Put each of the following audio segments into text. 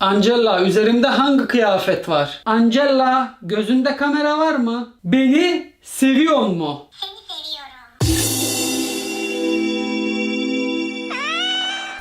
Angela üzerimde hangi kıyafet var? Angela gözünde kamera var mı? Beni seviyor mu?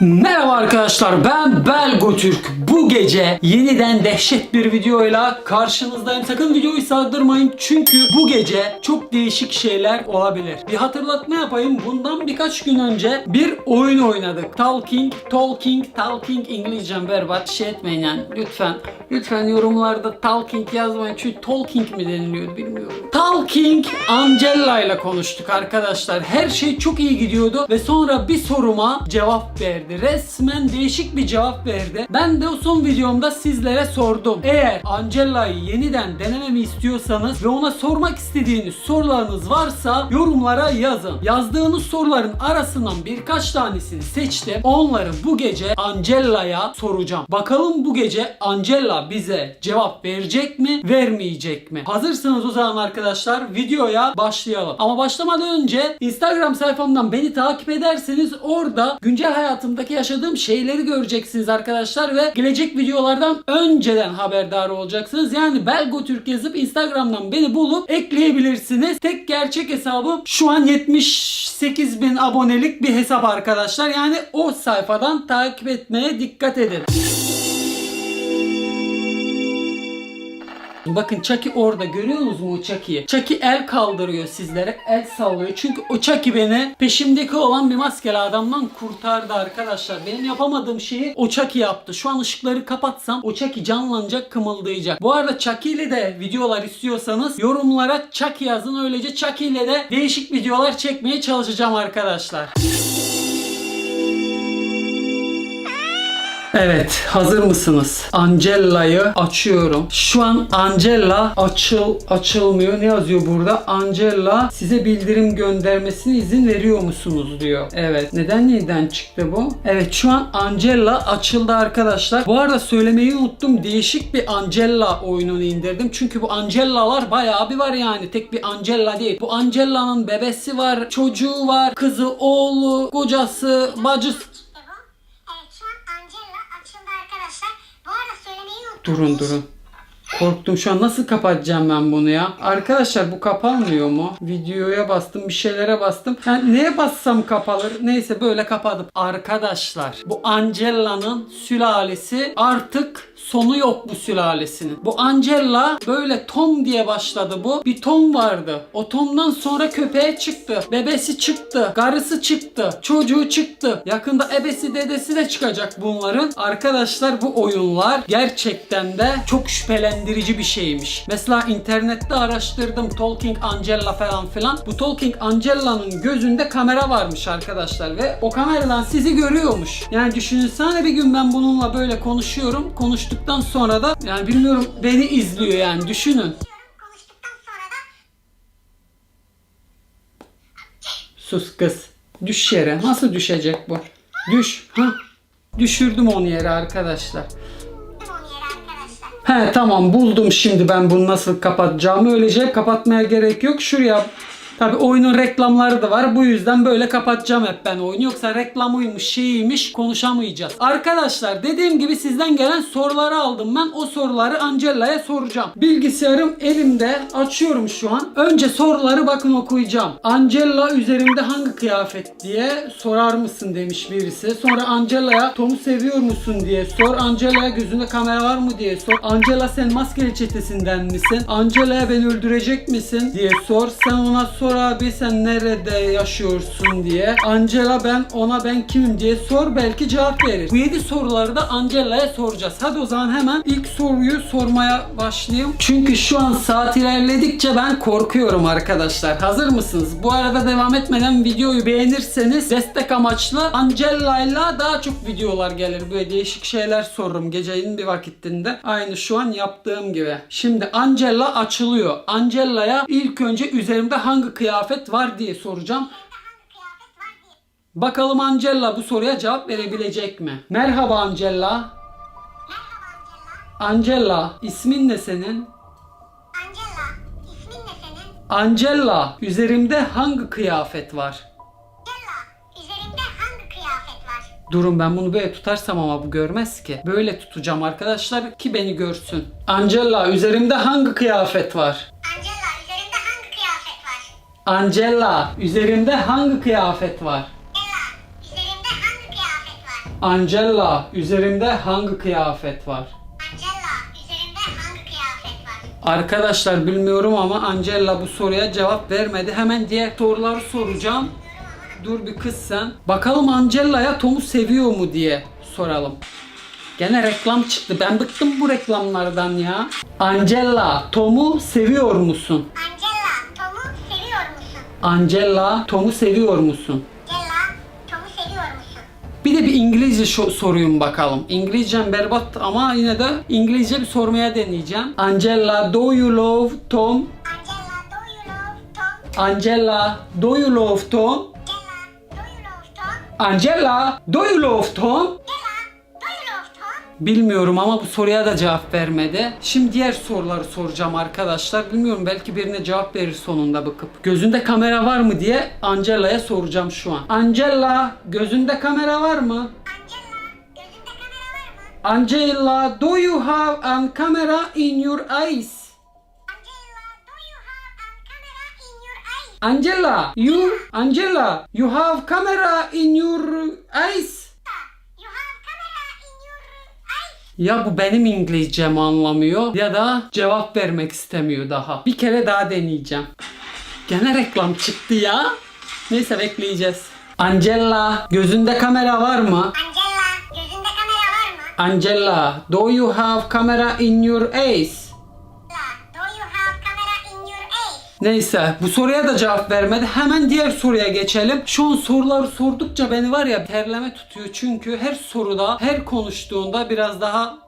Merhaba arkadaşlar ben Belgo Türk. Bu gece yeniden dehşet bir videoyla karşınızdayım. Sakın videoyu sardırmayın çünkü bu gece çok değişik şeyler olabilir. Bir hatırlatma yapayım. Bundan birkaç gün önce bir oyun oynadık. Talking, Talking, Talking İngilizcem berbat. Şey etmeyin yani lütfen. Lütfen yorumlarda Talking yazmayın. Çünkü Talking mi deniliyor bilmiyorum. Talking Angela ile konuştuk arkadaşlar. Her şey çok iyi gidiyordu ve sonra bir soruma cevap verdi. Resmen değişik bir cevap verdi. Ben de o son videomda sizlere sordum. Eğer Angela'yı yeniden denememi istiyorsanız ve ona sormak istediğiniz sorularınız varsa yorumlara yazın. Yazdığınız soruların arasından birkaç tanesini seçtim. Onları bu gece Angela'ya soracağım. Bakalım bu gece Angela bize cevap verecek mi, vermeyecek mi? Hazırsınız o zaman arkadaşlar videoya başlayalım. Ama başlamadan önce Instagram sayfamdan beni takip ederseniz orada güncel hayatımdaki yaşadığım şeyleri göreceksiniz arkadaşlar ve gelecek videolardan önceden haberdar olacaksınız. Yani Belgo Türk yazıp Instagram'dan beni bulup ekleyebilirsiniz. Tek gerçek hesabım şu an 78 bin abonelik bir hesap arkadaşlar. Yani o sayfadan takip etmeye dikkat edin. Bakın Chucky orada görüyor musunuz mu o Chucky'yi? Chucky el kaldırıyor sizlere. El sallıyor. Çünkü o Chucky beni peşimdeki olan bir maskeli adamdan kurtardı arkadaşlar. Benim yapamadığım şeyi o Chucky yaptı. Şu an ışıkları kapatsam o Chucky canlanacak, kımıldayacak. Bu arada Chucky ile de videolar istiyorsanız yorumlara Chucky yazın. Öylece Chucky ile de değişik videolar çekmeye çalışacağım arkadaşlar. Evet, hazır mısınız? Angela'yı açıyorum. Şu an Angela açıl açılmıyor. Ne yazıyor burada? Angela size bildirim göndermesine izin veriyor musunuz diyor. Evet. Neden neden çıktı bu? Evet, şu an Angela açıldı arkadaşlar. Bu arada söylemeyi unuttum. Değişik bir Angela oyununu indirdim. Çünkü bu Angela'lar bayağı bir var yani. Tek bir Angela değil. Bu Angela'nın bebesi var, çocuğu var, kızı, oğlu, kocası, bacısı İşte bu. Evet şu an Angela açıldı arkadaşlar. Bu arada söylemeyi unuttum. Durun durun. Korktum şu an nasıl kapatacağım ben bunu ya? Arkadaşlar bu kapanmıyor mu? Videoya bastım bir şeylere bastım. Yani neye bassam kapalır? Neyse böyle kapadım. Arkadaşlar bu Angela'nın sülalesi artık sonu yok bu sülalesinin. Bu Angela böyle Tom diye başladı bu. Bir Tom vardı. O Tom'dan sonra köpeğe çıktı. Bebesi çıktı. Karısı çıktı. Çocuğu çıktı. Yakında ebesi dedesi de çıkacak bunların. Arkadaşlar bu oyunlar gerçekten de çok şüphelendirici bir şeymiş. Mesela internette araştırdım Talking Angela falan filan. Bu Talking Angela'nın gözünde kamera varmış arkadaşlar ve o kameradan sizi görüyormuş. Yani düşünsene bir gün ben bununla böyle konuşuyorum. Konuştuktan sonra da yani bilmiyorum beni izliyor yani düşünün. Sus kız. Düş yere. Nasıl düşecek bu? Düş. Ha? Düşürdüm onu yere arkadaşlar. He tamam buldum şimdi ben bunu nasıl kapatacağımı. Öylece kapatmaya gerek yok. Şuraya Tabi oyunun reklamları da var. Bu yüzden böyle kapatacağım hep ben oyunu. Yoksa reklamıymış şeyiymiş konuşamayacağız. Arkadaşlar dediğim gibi sizden gelen soruları aldım ben. O soruları Angela'ya soracağım. Bilgisayarım elimde. Açıyorum şu an. Önce soruları bakın okuyacağım. Angela üzerimde hangi kıyafet diye sorar mısın demiş birisi. Sonra Angela'ya Tom'u seviyor musun diye sor. Angela'ya gözünde kamera var mı diye sor. Angela sen maskeli çetesinden misin? Angela'ya beni öldürecek misin diye sor. Sen ona sor abi sen nerede yaşıyorsun diye. Angela ben ona ben kimim diye sor belki cevap verir. Bu 7 soruları da Angela'ya soracağız. Hadi o zaman hemen ilk soruyu sormaya başlayayım. Çünkü şu an saat ilerledikçe ben korkuyorum arkadaşlar. Hazır mısınız? Bu arada devam etmeden videoyu beğenirseniz destek amaçlı Angela'yla daha çok videolar gelir. Böyle değişik şeyler sorurum gecenin bir vakitinde. Aynı şu an yaptığım gibi. Şimdi Angela açılıyor. Angela'ya ilk önce üzerimde hangi kıyafet var diye soracağım. Bakalım Angela bu soruya cevap verebilecek mi? Merhaba Angela. Merhaba Angela. Angela, ismin ne senin? Angela ismin ne senin? Angela, üzerimde hangi kıyafet var? Angela üzerimde hangi kıyafet var? Durun ben bunu böyle tutarsam ama bu görmez ki. Böyle tutacağım arkadaşlar ki beni görsün. Angela üzerimde hangi kıyafet var? Angela üzerinde hangi kıyafet var? Angela üzerimde hangi kıyafet var? Üzerinde hangi kıyafet var? Angela üzerimde hangi kıyafet var? Angela üzerinde hangi kıyafet var? Arkadaşlar bilmiyorum ama Angela bu soruya cevap vermedi. Hemen diğer soruları soracağım. Dur bir kız sen. Bakalım Angela'ya Tom'u seviyor mu diye soralım. Gene reklam çıktı. Ben bıktım bu reklamlardan ya. Angela, Tom'u seviyor musun? Angela? Angela, Tom'u seviyor musun? Angela Tom'u seviyor musun? Bir de bir İngilizce soruyum bakalım. İngilizcem berbat ama yine de İngilizce bir sormaya deneyeceğim. Angela, do you love Tom? Angela do you love Tom? Angela, do you love Tom? Angela do you love Tom? Angela, do you love Tom? Bilmiyorum ama bu soruya da cevap vermedi. Şimdi diğer soruları soracağım arkadaşlar. Bilmiyorum belki birine cevap verir sonunda bakıp. Gözünde kamera var mı diye Angela'ya soracağım şu an. Angela, gözünde kamera var mı? Angela do you have a camera in your eyes? Angela, you, Angela, you have camera in your eyes. You have camera in your eyes? Ya bu benim İngilizcemi anlamıyor ya da cevap vermek istemiyor daha. Bir kere daha deneyeceğim. Gene reklam çıktı ya. Neyse bekleyeceğiz. Angela, gözünde kamera var mı? Angela gözünde kamera var mı? Angela, do you have camera in your eyes? Neyse bu soruya da cevap vermedi. Hemen diğer soruya geçelim. Şu an soruları sordukça beni var ya terleme tutuyor. Çünkü her soruda, her konuştuğunda biraz daha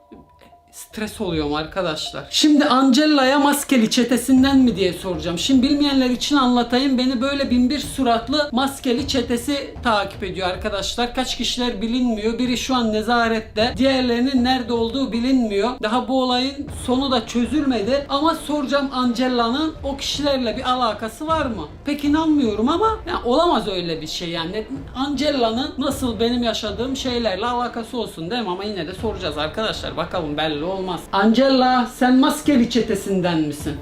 stres oluyorum arkadaşlar. Şimdi Angela'ya maskeli çetesinden mi diye soracağım. Şimdi bilmeyenler için anlatayım. Beni böyle bin bir suratlı maskeli çetesi takip ediyor arkadaşlar. Kaç kişiler bilinmiyor. Biri şu an nezarette. Diğerlerinin nerede olduğu bilinmiyor. Daha bu olayın sonu da çözülmedi. Ama soracağım Angela'nın o kişilerle bir alakası var mı? Pek inanmıyorum ama ya olamaz öyle bir şey yani. Angela'nın nasıl benim yaşadığım şeylerle alakası olsun değil mi? Ama yine de soracağız arkadaşlar. Bakalım belli olmaz. Angela sen maskeli çetesinden misin?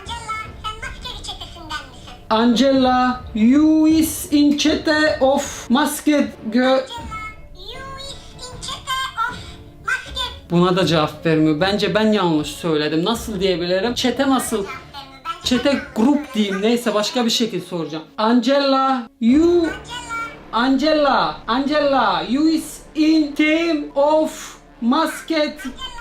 Angela sen maskeli çetesinden misin? Angela, you is in çete of of masket. Buna da cevap vermiyor. Bence ben yanlış söyledim. Nasıl diyebilirim? Çete nasıl? Çete grup diyeyim. Neyse başka bir şekilde soracağım. Angela, you... Angela, Angela, you is in team of masket... Angela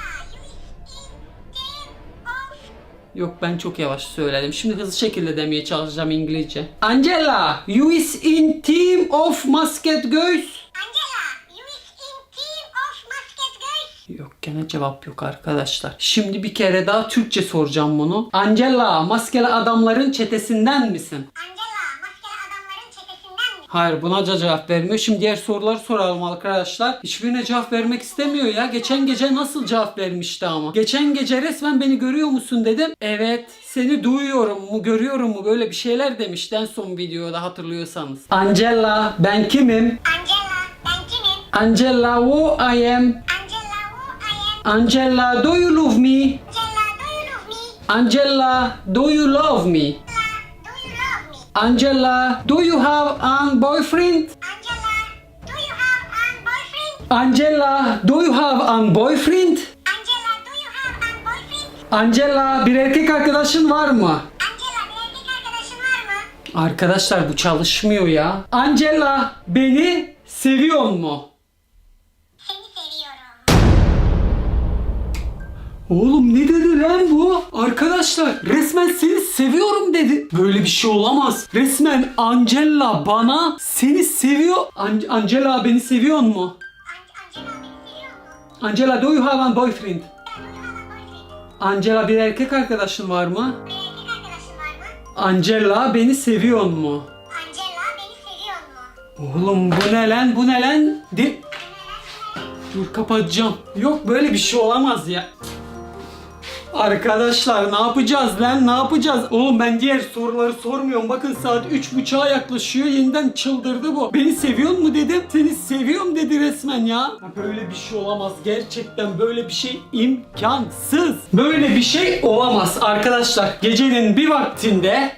Yok ben çok yavaş söyledim. Şimdi hızlı şekilde demeye çalışacağım İngilizce. Angela, you is in team of masket göğüs. Angela you is in team of masket girls. Yok gene cevap yok arkadaşlar. Şimdi bir kere daha Türkçe soracağım bunu. Angela, maskeli adamların çetesinden misin? Angela maskeli adamların çetesinden mi? Hayır buna da cevap vermiyor. Şimdi diğer soruları soralım arkadaşlar. Hiçbirine cevap vermek istemiyor ya. Geçen gece nasıl cevap vermişti ama. Geçen gece resmen beni görüyor musun dedim. Evet seni duyuyorum mu görüyorum mu böyle bir şeyler demişti en son videoda hatırlıyorsanız. Angela ben kimim? Angela ben kimim? Angela who I am. Angela who I am? Angela do you love me? Angela do you love me? Angela do you love me? Angela do you love me? Angela do you have a boyfriend? Angela do you have a boyfriend? Angela do you have a boyfriend? Angela do you have a boyfriend? Angela bir erkek arkadaşın var mı? Angela bir erkek arkadaşın var mı? Arkadaşlar bu çalışmıyor ya. Angela beni seviyor mu? Seni seviyorum. Oğlum ne dedi lan bu? Arkadaşlar resmen seni seviyorum dedi. Böyle bir şey olamaz. Resmen Angela bana seni seviyor. An- Angela beni seviyor mu? An- Angela do you have a boyfriend? Angela bir erkek arkadaşın var mı? Bir erkek arkadaşın var mı? Angela beni seviyor mu? Angela beni seviyor mu? Oğlum bu ne lan bu ne lan? De- Dur kapatacağım. Yok böyle bir şey olamaz ya. Arkadaşlar ne yapacağız lan ne yapacağız? Oğlum ben diğer soruları sormuyorum. Bakın saat 3.30'a yaklaşıyor. Yeniden çıldırdı bu. Beni seviyor mu dedim. Seni seviyorum dedi resmen ya. Böyle bir şey olamaz. Gerçekten böyle bir şey imkansız. Böyle bir şey olamaz arkadaşlar. Gecenin bir vaktinde.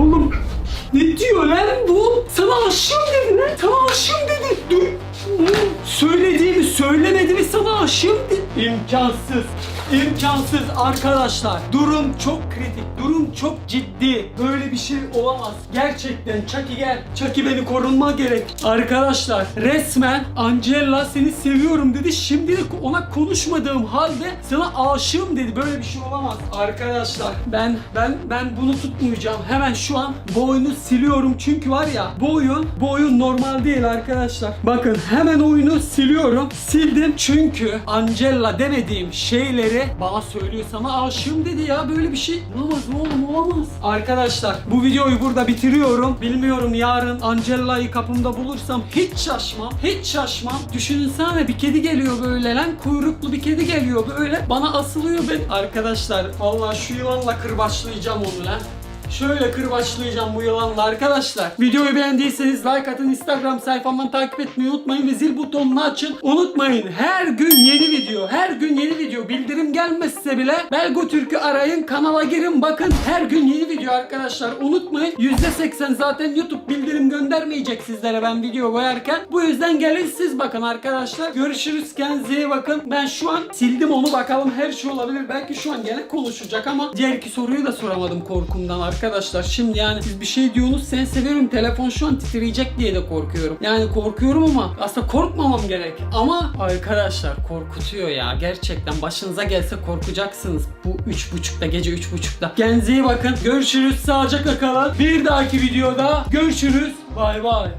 Oğlum ne diyor lan bu? Sana aşığım dedi lan. Sana aşığım dedi. Dur. Söylediğimi söylemedi mi sana dedi. İmkansız. İmkansız arkadaşlar. Durum çok kritik. Durum çok ciddi. Böyle bir şey olamaz. Gerçekten Chucky gel. Chucky beni korunma gerek. Arkadaşlar resmen Angela seni seviyorum dedi. Şimdilik ona konuşmadığım halde sana aşığım dedi. Böyle bir şey olamaz. Arkadaşlar ben ben ben bunu tutmayacağım. Hemen şu an bu oyunu siliyorum. Çünkü var ya bu oyun bu oyun normal değil arkadaşlar. Bakın hemen oyunu siliyorum. Sildim çünkü Angela demediğim şeyleri bana söylüyor. Sana aşığım dedi ya. Böyle bir şey olamaz oğlum olamaz. Arkadaşlar bu videoyu burada bitiriyorum. Bilmiyorum yarın Angela'yı kapımda bulursam hiç şaşmam. Hiç şaşmam. Düşünsene bir kedi geliyor böyle lan. Kuyruklu bir kedi geliyor böyle. Bana asılıyor ben. Arkadaşlar vallahi şu yılanla kırbaçlayacağım onu lan. Şöyle kırbaçlayacağım bu yılanla arkadaşlar. Videoyu beğendiyseniz like atın. Instagram sayfamdan takip etmeyi unutmayın ve zil butonunu açın. Unutmayın her gün yeni video. Her gün yeni video. Bildirim gelmezse bile Belgo Türk'ü arayın. Kanala girin bakın. Her gün yeni video arkadaşlar. Unutmayın. %80 zaten YouTube bildirim göndermeyecek sizlere ben video koyarken. Bu yüzden gelin siz bakın arkadaşlar. Görüşürüz. Kendinize bakın. Ben şu an sildim onu bakalım her şey olabilir. Belki şu an gene konuşacak ama diğer iki soruyu da soramadım korkumdan arkadaşlar. Şimdi yani siz bir şey diyorsunuz sen seviyorum telefon şu an titreyecek diye de korkuyorum. Yani korkuyorum ama aslında korkmamam gerek. Ama arkadaşlar korkutuyor ya. Gerçekten başınıza gelse korkacaksınız. Bu üç buçukta gece üç buçukta. Kendinize iyi bakın. Görüşürüz. Sağlıcakla kalın. Bir dahaki videoda görüşürüz. Bay bay.